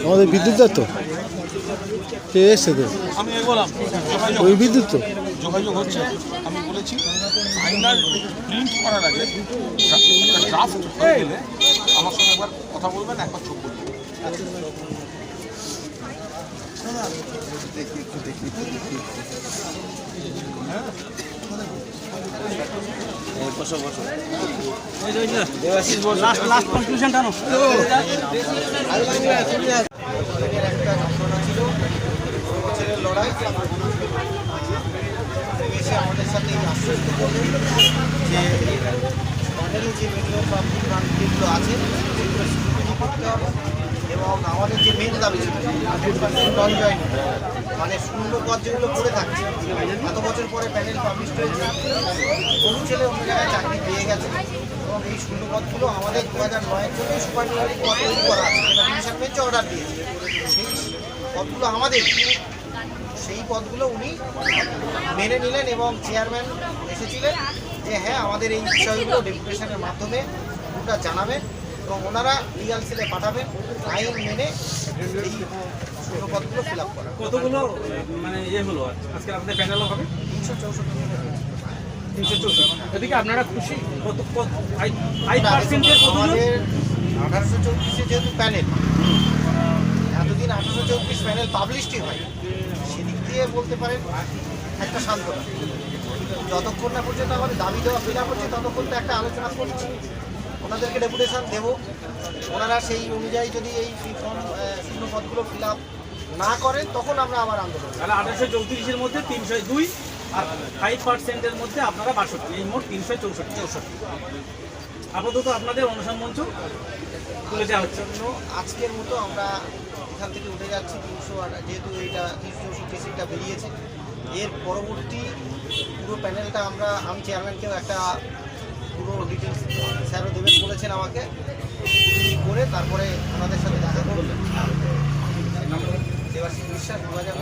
আমাদের বিদ্যুৎ তো? কে এসছে তো ওই বিদ্যুৎ তো? যোগাযোগ হচ্ছে আমি বলেছি ফাইনাল প্রিন্ট করার আগে ড্রাফট হয়ে গেলে আমার সঙ্গে একবার কথা বলবেন একবার চোখ বলবেন লাস্ট লাস্ট কনক্লুশন টানো। একটা ঘটনা ছিল বছরের লড়াই এসে আমাদের সাথে এই আশ্বস্ত করলেন যে যে পাবলিক বান্ধবীগুলো আছে সেগুলো স্ক্রুটিনি করতে হবে এবং আমাদের যে মেন দাবি ছিল হান্ড্রেড পার্সেন্ট নন জয়েন মানে শূন্য পদ যেগুলো পড়ে থাকছে, এত বছর পরে প্যানেল পাবলিশ হয়েছে, বহু ছেলে অন্য জায়গায় চাকরি পেয়ে গেছে। এবং এই শূন্য পদগুলো আমাদের দু হাজার নয়ের জন্য সুপারনুয়ারি পদ তৈরি করা আছে, যেটা ডিভিশন বেঞ্চে অর্ডার দিয়েছে। সেই পদগুলো আমাদের। সেই পদগুলো উনি মেনে নিলেন এবং চেয়ারম্যান এসেছিলেন যে হ্যাঁ আমাদের এই বিষয়গুলো ডেপুটেশনের মাধ্যমে ওটা জানাবেন। এবং ওনারা লিগাল সেলে পাঠাবেন আইন মেনে এই পদগুলো ফিল আপ করা কতগুলো মানে ইয়ে হলো? আজকে আপনাদের প্যানেলও হবে? তিনশো চৌষট্টি তিনশো চৌষট্টি এদিকে আপনারা খুশি? কত আমাদের আঠারোশো চৌত্রিশে যেহেতু প্যানেল এতদিন আঠারোশো চৌত্রিশ প্যানেল হয়। সেদিক দিয়ে বলতে পারেন একটা সান্ত্বনা। যতক্ষণ না পর্যন্ত আমাদের দাবি দেওয়া ফিল আপ হচ্ছে ততক্ষণ তো একটা আলোচনা করছি ওনাদেরকে ডেপুটেশন দেব। ওনারা সেই অনুযায়ী যদি এই ফর্ম শূন্য পদগুলো ফিল আপ না করেন তখন আমরা আবার আন্দোলন তাহলে আঠারোশো চৌত্রিশের মধ্যে তিনশো দুই আর ফাইভ পার্সেন্টের মধ্যে আপনারা বাষট্টি এই মোট তিনশো চৌষট্টি চৌষট্টি। আপাতত আপনাদের অনুসন্ধান মঞ্চ তুলে দেওয়া হচ্ছে। জন্য আজকের মতো আমরা এখান থেকে উঠে যাচ্ছি। তিনশো যেহেতু এইটা তিনশো চৌষট্টি সিটটা বেরিয়েছে এর পরবর্তী পুরো প্যানেলটা আমরা আমি চেয়ারম্যানকেও একটা পুরো ডিটেলস স্যারও দেবেন বলেছেন আমাকে। করে তারপরে ওনাদের সাথে দেখা করবেন। দেবাশী বিশ্বাস দু হাজার